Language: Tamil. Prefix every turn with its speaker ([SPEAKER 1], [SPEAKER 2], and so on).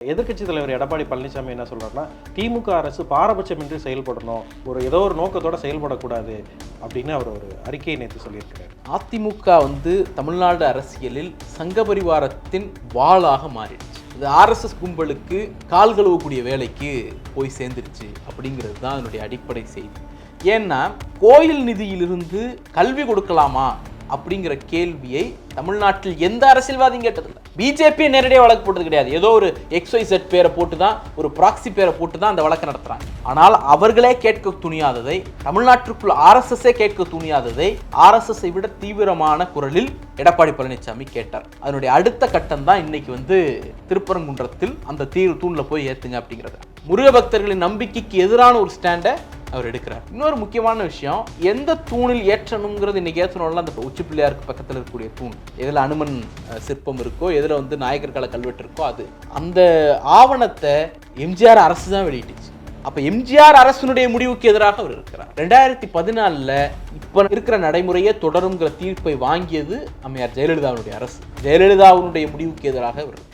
[SPEAKER 1] எதிர்க்கட்சி தலைவர் எடப்பாடி பழனிசாமி என்ன சொல்றாருன்னா திமுக அரசு பாரபட்சமின்றி செயல்படணும் ஒரு ஏதோ ஒரு நோக்கத்தோட செயல்படக்கூடாது அப்படின்னு அவர் ஒரு அறிக்கையை நேற்று சொல்லியிருக்கிறார்.
[SPEAKER 2] அதிமுக வந்து தமிழ்நாடு அரசியலில் சங்க பரிவாரத்தின் வாளாக மாறிடுச்சு. இது ஆர்எஸ்எஸ் கும்பலுக்கு கால் கழுவக்கூடிய வேலைக்கு போய் சேர்ந்துருச்சு அப்படிங்கிறது தான் அதனுடைய அடிப்படை செய்தி. ஏன்னா கோயில் நிதியிலிருந்து கல்வி கொடுக்கலாமா அப்படிங்கிற கேள்வியை தமிழ்நாட்டில் எந்த அரசியல்வாதியும் கேட்டதில்லை. பிஜேபி நேரடியாக வழக்கு போட்டது கிடையாது. ஏதோ ஒரு எக்ஸ்ஒய் செட் பேரை போட்டு தான் ஒரு ப்ராக்சி பேரை போட்டு தான் அந்த வழக்கை நடத்துகிறாங்க ஆனால் அவர்களே கேட்க துணியாததை தமிழ்நாட்டிற்குள் ஆர்எஸ்எஸ்ஸே கேட்க துணியாததை ஆர்எஸ்எஸ்ஸை விட தீவிரமான குரலில் எடப்பாடி பழனிசாமி கேட்டார். அதனுடைய அடுத்த கட்டம் தான் இன்னைக்கு வந்து திருப்பரங்குன்றத்தில் அந்த தீ தூணில் போய் ஏற்றுங்க அப்படிங்கிறது. முருக பக்தர்களின் நம்பிக்கைக்கு எதிரான ஒரு ஸ்டாண்டை அவர் எடுக்கிறார். இன்னொரு முக்கியமான விஷயம் எந்த தூணில் ஏற்றணுங்கிறது இன்னைக்கு ஏற்றணும்ல அந்த உச்சி பிள்ளையாருக்கு பக்கத்தில் இருக்கக்கூடிய தூண். எதில் அனுமன் சிற்பம் இருக்கோ எதில் வந்து நாயக்கர் கால கல்வெட்டு இருக்கோ அது. அந்த ஆவணத்தை எம்ஜிஆர் அரசு தான் வெளியிட்டுச்சு. அப்போ எம்ஜிஆர் அரசினுடைய முடிவுக்கு எதிராக அவர் இருக்கிறார். ரெண்டாயிரத்தி பதினாலில் இப்போ இருக்கிற நடைமுறையே தொடருங்கிற தீர்ப்பை வாங்கியது அம்மையார் ஜெயலலிதாவுடைய அரசு. ஜெயலலிதாவுடைய முடிவுக்கு எதிராக அவர் இருக்கிறார்